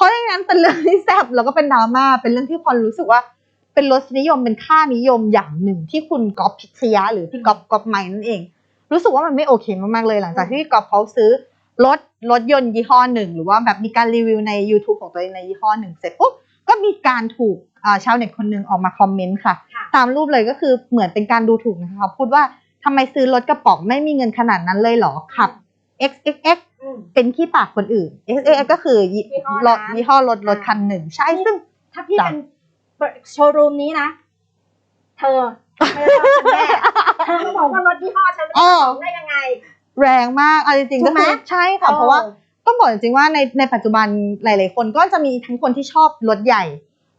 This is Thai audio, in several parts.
เพราะฉะนั้นเป็นเรื่องที่แซ่บแล้วก็เป็นดราม่าเป็นเรื่องที่คนรู้สึกว่าเป็นรสนิยมเป็นค่านิยมอย่างหนึ่งที่คุณก๊อฟพิชยะหรือพี่ก๊อฟก๊อฟไมค์นั่นเอง รู้สึกว่ามันไม่โอเคมากๆเลยหลังจากที่พี่ก๊อฟเขาซื้อรถรถยนต์ยี่ห้อหนึ่ง หรือว่าแบบมีการรีวิวใน YouTube ของตัวเองในยี่ห้อหนึ่งเสร็จปุ๊บก็มีการถูกอ่าชาวเน็ตคนหนึ่งออกมาคอมเมนต์ค่ะค่ะ ตามรูปเลยก็คือเหมือนเป็นการดูถูกนะคะเขาพูดว่าทำไมซื้อรถกระป๋องไม่มีเงินขนาดนั้นเลยเหรอขับ XXX อืม เป็นขี้ปากคนอื่น XXX ก็คือยี่ยี่ห้อรถร้านยี่ห้อรถรถอ่าคันหนึ่ง ใช่ซึ่งถ้าพี่จ้ะเป็นโชว์รูมนี้นะ เธอไม่ได้ชอบฉันแน่เธอมาบอกว่ารถยี่ห้อฉันเป็นเออของได้ยังไง แรงมากเอาจริงๆถูก็กไหมคือใช่ค่ะเพราะว่าต้องบอกจริงๆว่าในในปัจจุบันหลาย ๆ คนก็จะมีทั้งคนที่ชอบรถใหญ่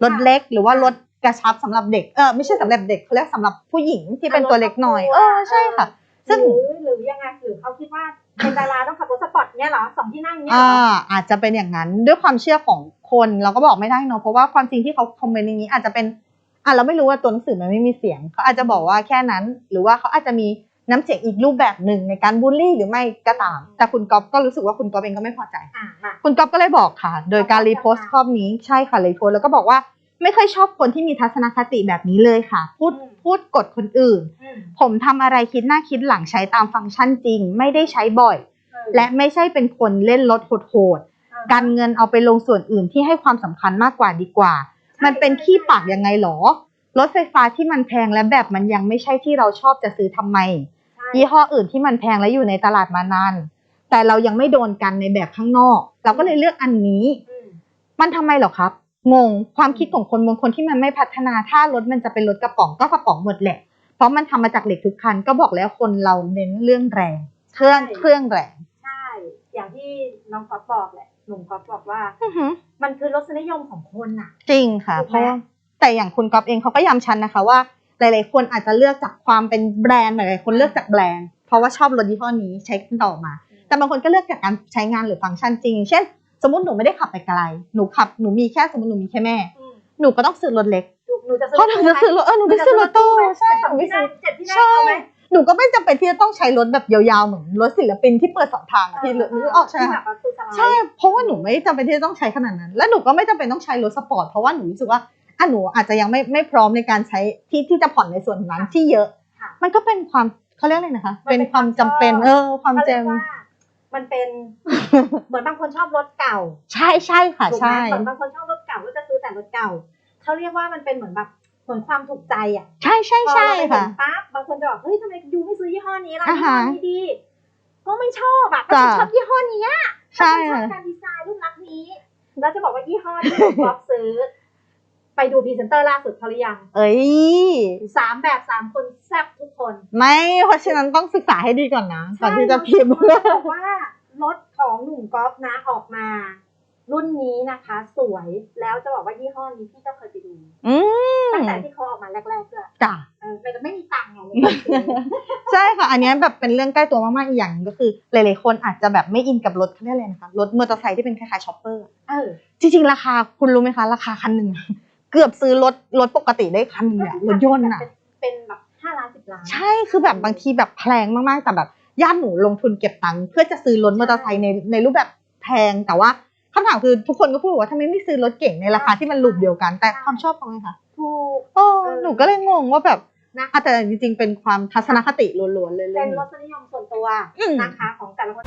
รถเล็กหรือว่ารถกระชับสำหรับเด็กเออไม่ใช่สำหรับเด็กเขาเรียกสำหรับผู้หญิงที่เป็นตัวเล็กหน่อย เออใช่ค่ะ ซึ่งหรือหรือยังไงหรือเขาคิดว่าเป็นดาราต้องขับรถสปอร์ตเนี่ยเหรอสองที่นั่งเนี่ยเหรอ่าออาจจะเป็นอย่างนั้นด้วยความเชื่อของคนเราก็บอกไม่ได้เนอะเพราะว่าความจริงที่เขาคอมเมนต์อย่างนี้อาจจะเป็นอะเราไม่รู้ว่าตัวหนังสือมันไม่มีเสียงเขาอาจจะบอกว่าแค่นั้น หรือว่าเขาอาจจะมีน้ำเสียงอีกรูปแบบหนึ่งในการบูลลี่หรือไม่ก็ตาม แต่คุณก๊อฟก็รู้สึกว่าคุณก๊อฟเองก็ไม่พอใจอะมาคุณก๊อฟก็เลยบอกค่ะ โดยการรีโพสต์ข้อนี้ใช่ค่ะรีโพสต์แล้วก็บอกว่า ไม่ค่อยชอบคนที่มีทัศนคติแบบนี้เลยค่ะ พูดพูดกดคนอื่นอืมผมทำอะไรคิดหน้าคิดหลังใช้ตามฟังก์ชันจริง ไม่ได้ใช้บ่อยเออและไม่ใช่เป็นคนเล่นรถโหดเออๆการเงินเอาไปลงส่วนอื่นที่ให้ความสำคัญมากกว่าดีกว่าใช่มันเป็นขี้ปากยังไงหรอรถไฟฟ้าที่มันแพงและแบบมันยังไม่ใช่ที่เราชอบจะซื้อทำไมใช่ยี่ห้ออื่นที่มันแพงและอยู่ในตลาดมานานแต่เรายังไม่โดนกันในแบบข้างนอก เราก็เลยเลือกอันนี้อืมมันทำไมเหรอครับ งงความคิดของคนบางคนที่มันไม่พัฒนาถ้ารถมันจะเป็นรถกระป๋องก็กระป๋องหมดแหละ เพราะมันทำมาจากเหล็กทุกคันก็บอกแล้วคนเราเน้นเรื่องแรงเครื่องเครื่องแรงใช่ อย่างที่น้องก๊อฟบอกแหละหนุ่มก๊อฟบอกว่าอื้อหือมันคือรสนิยมของคนน่ะ จริงค่ะถูกไหมเพราะว่าแต่อย่างคุณก๊อฟเองเขาก็ย้ำชันนะคะว่า หลาย ๆ คนอาจจะเลือกจากความเป็นแบรนด์หลายๆคนเลือกจากแบรนด์เพราะว่าชอบรถยี่ห้อนี้ใช้ต่อมา แต่บางคนก็เลือกจากการใช้งานหรือฟังก์ชันจริง เช่น สมมติหนูไม่ได้ขับไปไกล หนูขับหนูมีแค่สมมติหนูมีแค่แม่อืมหนูก็ต้องซื้อรถเล็กหนูจะซื้อเพราะหนูจะซื้อรถเออหนูไม่ซื้อรถตู้ใช่สหอนูงไม่ที่ซื้นั่องเจ็ดที่นั่งใช่เอาไหมหนูก็ไม่จำเป็นที่จะต้องใช้รถแบบยาวๆเหมือนรถศิลปินที่เปิดสองทางอะพี่นึกออกใช่ไหมที่แบคะบว่าคือสไลด์ใช่เพราะว่าหนูไม่จำเป็นที่จะต้องใช้ขนาดนั้น และหนูก็ไม่จำเป็นต้องใช้รถสปอร์ตเพราะว่าหนูรู้สึกว่าอะหนูอาจจะยังไม่ไม่พร้อมในการใช้ที่ที่จะผ่อนในส่วนนั้นที่เยอะค่ะมันก็เป็นความเขาเรียกอะไรนะคะมันเป็เป็นนความจำเป็นความชอบเออความเขาจเรียกว่า มันเป็น เหมือนบางคนชอบรถเก่าำใช่ใช่ค่ะถูกไหมใช่ เหมือนบางคนชอบรถเก่าก็จะซื้อแต่รถเก่าเขาเรียกว่ามันเป็นเหมือนแบบเหมือนความถูกใจอะใช่ใช่พอใช่เราไปเห็ค่ะ นปั๊บบางคนจะบอกเฮ้ยทำไมยูไม่ซื้อยี่ห้อนี้ล่ะอ่ายี่ห้อฮะนี้ดีก็ไม่ชอบอะก็จ้ะฉันชอบยี่ห้อนี้อะใช่ฉันชอค่ะ บการดีไซน์รูปลักษณ์นี้ แล้วจะบอกว่ายี่ห้อที่ผมบอกซื้อ ไปดูพรีเซนเตอร์ล่าสุดเขาหรือยัง เอ้ยสามแบบสามคนแซ่บทุกคน ไม่เพราะฉะนั้นต้องศึกษาให้ดีก่อนนะก่อนที่จะพิมพ์ใช่บอกว่ารถของหนุ่มกอล์ฟนะออกมา รุ่นนี้นะคะ สวยแล้วจะบอกว่ายี่ห้อนี้พี่ก็เคยไปดูอืมตั้งแต่ที่เขาออกมาแรกๆด้วยจ้ะเออแต่ไม่มีตังค์ไงในการซื้อใช่ค่ะ อันเนี้ยแบบเป็นเรื่องใกล้ตัวมากๆอีกอย่างหนึ่งก็คือ หลายๆคนอาจจะแบบไม่อินกับรถเขาเรียกอะไรนะคะรถมอเตอร์ไซค์ที่เป็นคล้ายๆช็อปเปอร์เออจริงๆราคาคุณรู้ไหมคะ ราคาคันหนึ่ง เกือบซื้อรถรถปกติได้คันหนึงอะรถยนต์อะเป็นเป็นแบบห้าล้านสิบล้าน ใช่คือแบบบางทีแบบแพงมากๆแต่แบบญาติหนูลงทุนเก็บตังค์เพื่อจะซื้อรถมอเตอร์ไซค์ในในรูปแบบแพงแต่ว่าคำถามคือทุกคนก็พูดว่าทำไมไม่ซื้อรถเก่งในราคาที่มันลูปเดียวกัน แต่ความชอบเขาไงคะถูกโอ้หนูก็เลยงงว่าแบบนะอะแต่จริงๆ เป็นความทัศนคติล้วนๆเลยเรื่เป็องนนี้รสนิยมส่วนตัวอืมนะคะของแต่ละคน